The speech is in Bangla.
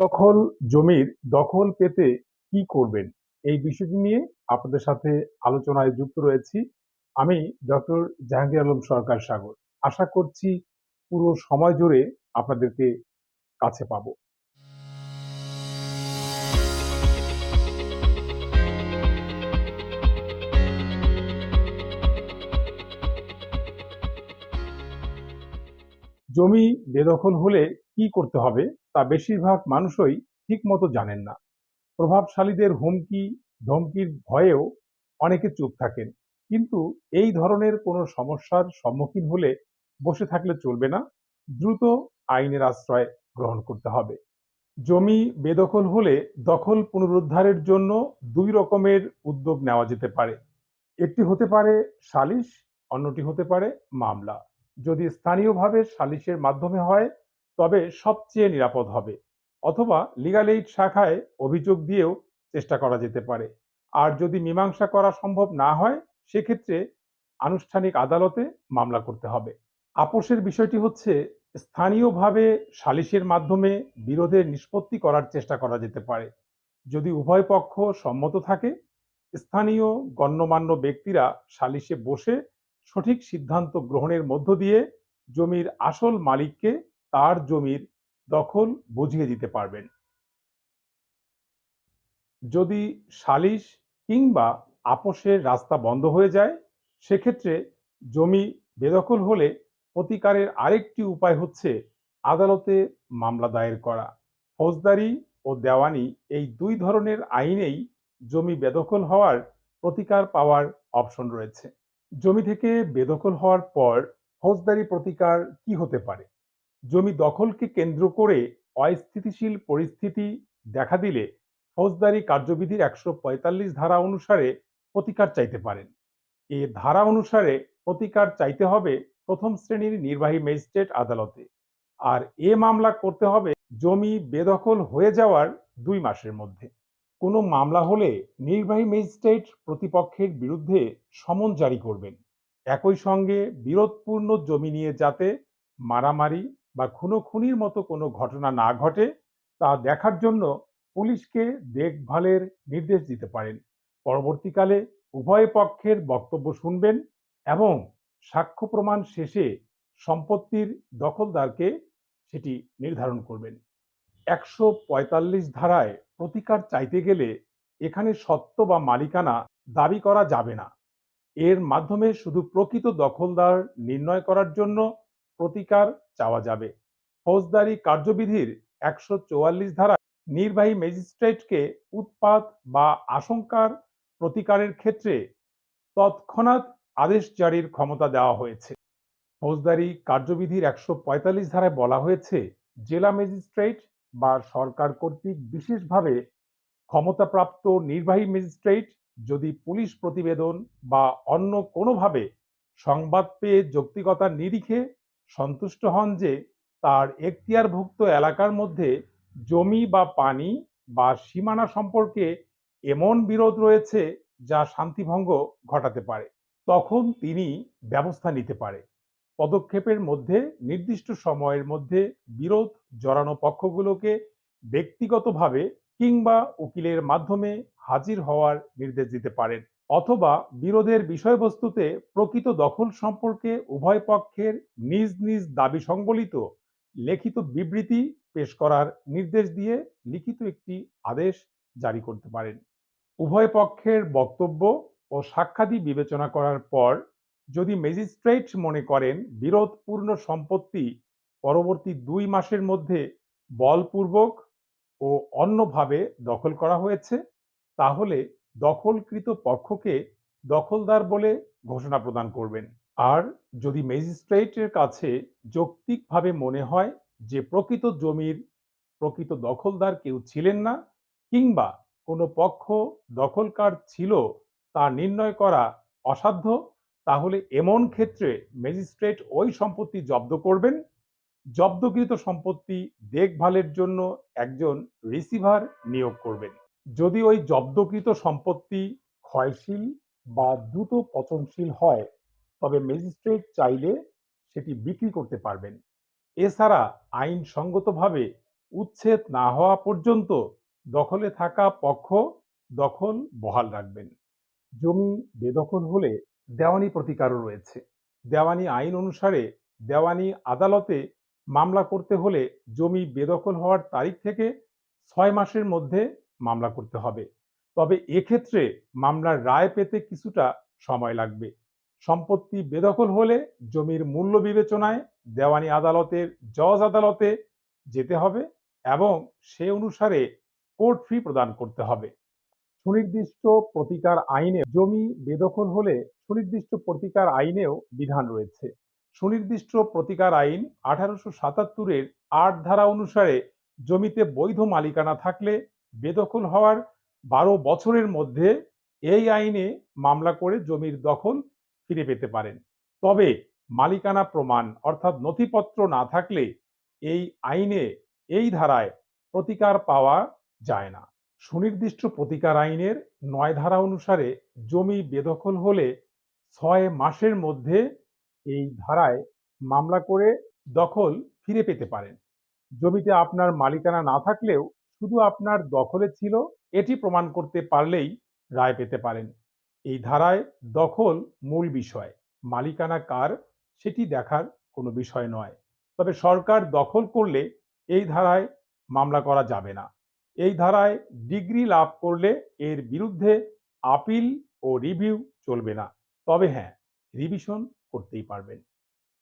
দখল জমির দখল পেতে কি করবেন? এই বিষয়টি নিয়ে আপনাদের সাথে আলোচনায় যুক্ত রয়েছি আমি ডক্টর জাহাঙ্গীর আলম সরকার সাগর। আশা করছি পুরো সময় জুড়ে আপনাদেরকে কাছে পাবো। জমি বেদখল হলে কি করতে হবে তা বেশিরভাগ মানুষই ঠিক মতো জানেন না। প্রভাবশালীদের হুমকি, ধমকির ভয়েও অনেকে চুপ থাকেন। কিন্তু এই ধরনের কোনো সমস্যার সম্মুখীন হলে বসে থাকলে চলবে না। দ্রুত আইনের আশ্রয় গ্রহণ করতে হবে। জমি বেদখল হলে দখল পুনরুদ্ধারের জন্য দুই রকমের উদ্যোগ নেওয়া যেতে পারে। একটি হতে পারে সালিশ, অন্যটি হতে পারে মামলা। যদি স্থানীয়ভাবে সালিশের মাধ্যমে হয় তবে সবচেয়ে নিরাপদ হবে। অথবা লিগাল এইড শাখায় অভিযোগ দিয়েও চেষ্টা করা যেতে পারে। আর যদি মীমাংসা করা সম্ভব না হয়, সেক্ষেত্রে আনুষ্ঠানিক আদালতে মামলা করতে হবে। আপোষের বিষয়টি হচ্ছে, স্থানীয়ভাবে সালিশের মাধ্যমে বিরোধের নিষ্পত্তি করার চেষ্টা করা যেতে পারে। যদি উভয় পক্ষ সম্মত থাকে, স্থানীয় গণ্যমান্য ব্যক্তিরা সালিশে বসে সঠিক সিদ্ধান্ত গ্রহণের মধ্য দিয়ে জমির আসল মালিককে তার জমির দখল বুঝিয়ে দিতে পারবেন। যদি সালিশ কিংবা আপোষের রাস্তা বন্ধ হয়ে যায়, সেক্ষেত্রে জমি বেদখল হলে প্রতিকারের আরেকটি উপায় হচ্ছে আদালতে মামলা দায়ের করা। ফৌজদারি ও দেওয়ানি এই দুই ধরনের আইনেই জমি বেদখল হওয়ার প্রতিকার পাওয়ার অপশন রয়েছে। জমি থেকে বেদখল হওয়ার পর ফৌজদারি প্রতিকার কি হতে পারে? জমি দখলকে কেন্দ্র করে অস্থিতিশীল পরিস্থিতি দেখা দিলে ফৌজদারি কার্যবিধির একশো পঁয়তাল্লিশ ধারা অনুসারে প্রতিকার চাইতে পারেন। এ ধারা অনুসারে প্রতিকার চাইতে হবে প্রথম শ্রেণির নির্বাহী ম্যাজিস্ট্রেট আদালতে। আর এ মামলা করতে হবে জমি বেদখল হয়ে যাওয়ার দুই মাসের মধ্যে। কোনো মামলা হলে নির্বাহী ম্যাজিস্ট্রেট প্রতিপক্ষের বিরুদ্ধে সমন জারি করবেন। একই সঙ্গে বিরোধপূর্ণ জমি নিয়ে যাতে মারামারি বা খুনোখুনির মতো কোনো ঘটনা না ঘটে, তা দেখার জন্য পুলিশকে দেখভালের নির্দেশ দিতে পারেন। পরবর্তীকালে উভয় পক্ষের বক্তব্য শুনবেন এবং সাক্ষ্য প্রমাণ শেষে সম্পত্তির দখলদারকে সেটি নির্ধারণ করবেন। একশো পঁয়তাল্লিশ ধারায় প্রতিকার চাইতে গেলে এখানে সত্য বা মালিকানা দাবি করা যাবে না। এর মাধ্যমে শুধু প্রকৃত দখলদার নির্ণয় করার জন্য প্রতিকার চাওয়া যাবে। ফৌজদারি কার্যবিধির একশো চুয়াল্লিশ ধারা নির্বাহী ম্যাজিস্ট্রেটকে উৎপাত বা আশঙ্কার প্রতিকারের ক্ষেত্রে তৎক্ষণাৎ আদেশ জারির ক্ষমতা দেওয়া হয়েছে। ফৌজদারি কার্যবিধির একশো পঁয়তাল্লিশ ধারায় বলা হয়েছে, জেলা ম্যাজিস্ট্রেট বা সরকার কর্তৃক বিশেষভাবে ক্ষমতাপ্রাপ্ত নির্বাহী ম্যাজিস্ট্রেট যদি পুলিশ প্রতিবেদন বা অন্য কোনোভাবে সংবাদ পেয়ে যৌক্তিকতার নিরিখে সন্তুষ্ট হন যে তার এখতিয়ারভুক্ত এলাকার মধ্যে জমি বা পানি বা সীমানা সম্পর্কে এমন বিরোধ রয়েছে যা শান্তিভঙ্গ ঘটাতে পারে। তখন তিনি ব্যবস্থা নিতে পারে। পদক্ষেপের মধ্যে, নির্দিষ্ট সময়ের মধ্যে বিরোধ জড়ানো পক্ষগুলোকে ব্যক্তিগতভাবে কিংবা উকিলের মাধ্যমে হাজির হওয়ার নির্দেশ দিতে পারেন। অথবা বিরোধের বিষয়বস্তুতে প্রকৃত দখল সম্পর্কে উভয় পক্ষের নিজ নিজ দাবি সংবলিত লিখিত বিবৃতি পেশ করার নির্দেশ দিয়ে লিখিত একটি আদেশ জারি করতে পারেন। উভয় পক্ষের বক্তব্য ও সাক্ষাৎ বিবেচনা করার পর যদি ম্যাজিস্ট্রেট মনে করেন বিরোধপূর্ণ সম্পত্তি পরবর্তী দুই মাসের মধ্যে বলপূর্বক ও অন্যভাবে দখল করা হয়েছে, তাহলে দখলকৃত পক্ষকে দখলদার বলে ঘোষণা প্রদান করবেন। আর যদি ম্যাজিস্ট্রেটের কাছে যৌক্তিকভাবে মনে হয় যে প্রকৃত জমির প্রকৃত দখলদার কেউ ছিলেন না, কিংবা কোনো পক্ষ দখলকার ছিল, তা নির্ণয় করা অসাধ্য, তাহলে এমন ক্ষেত্রে ম্যাজিস্ট্রেট ওই সম্পত্তি জব্দ করবেন। জব্দকৃত সম্পত্তি দেখভালের জন্য একজন রিসিভার নিয়োগ করবেন। যদি ওই জব্দকৃত সম্পত্তি ক্ষয়শীল বা দ্রুত পচনশীল হয়, তবে ম্যাজিস্ট্রেট চাইলে সেটি বিক্রি করতে পারবেন। এছাড়া আইনসঙ্গতভাবে উচ্ছেদ না হওয়া পর্যন্ত দখলে থাকা পক্ষ দখল বহাল রাখবেন। জমি বেদখল হলে দেওয়ানি প্রতিকারও রয়েছে। দেওয়ানি আইন অনুসারে দেওয়ানি আদালতে মামলা করতে হলে জমি বেদখল হওয়ার তারিখ থেকে ছয় মাসের মধ্যে মামলা করতে হবে। তবে এক্ষেত্রে মামলার রায় পেতে কিছুটা সময় লাগবে। সম্পত্তি বেদখল হলে জমির মূল্য বিবেচনায় দেওয়ানি আদালতের জজ আদালতে যেতে হবে এবং সে অনুসারে কোর্ট ফি প্রদান করতে হবে। সুনির্দিষ্ট প্রতিকার আইনে জমি বেদখল হলে সুনির্দিষ্ট প্রতিকার আইনেও বিধান রয়েছে। সুনির্দিষ্ট প্রতিকার আইন আঠারোশো সাতাত্তরের আট ধারা অনুসারে জমিতে বৈধ মালিকানা থাকলে বেদখল হওয়ার বারো বছরের মধ্যে এই আইনে মামলা করে জমির দখল ফিরে পেতে পারেন। তবে মালিকানা প্রমাণ অর্থাৎ নথিপত্র না থাকলে এই আইনে এই ধারায় প্রতিকার পাওয়া যায় না। সুনির্দিষ্ট প্রতিকার আইনের নয় ধারা অনুসারে জমি বেদখল হলে ছয় মাসের মধ্যে এই ধারায় মামলা করে দখল ফিরে পেতে পারেন। জমিতে আপনার মালিকানা না থাকলেও শুধু আপনার দখলে ছিল, এটি প্রমাণ করতে পারলেই রায় পেতে পারেন। এই ধারায় দখল মূল বিষয়, মালিকানা কার সেটি দেখার কোনো বিষয় নয়। তবে সরকার দখল করলে এই ধারায় মামলা করা যাবে না। এই ধারায় ডিগ্রি লাভ করলে এর বিরুদ্ধে আপিল ও রিভিউ চলবে না। তবে হ্যাঁ রিভিশন করতেই পারবেন।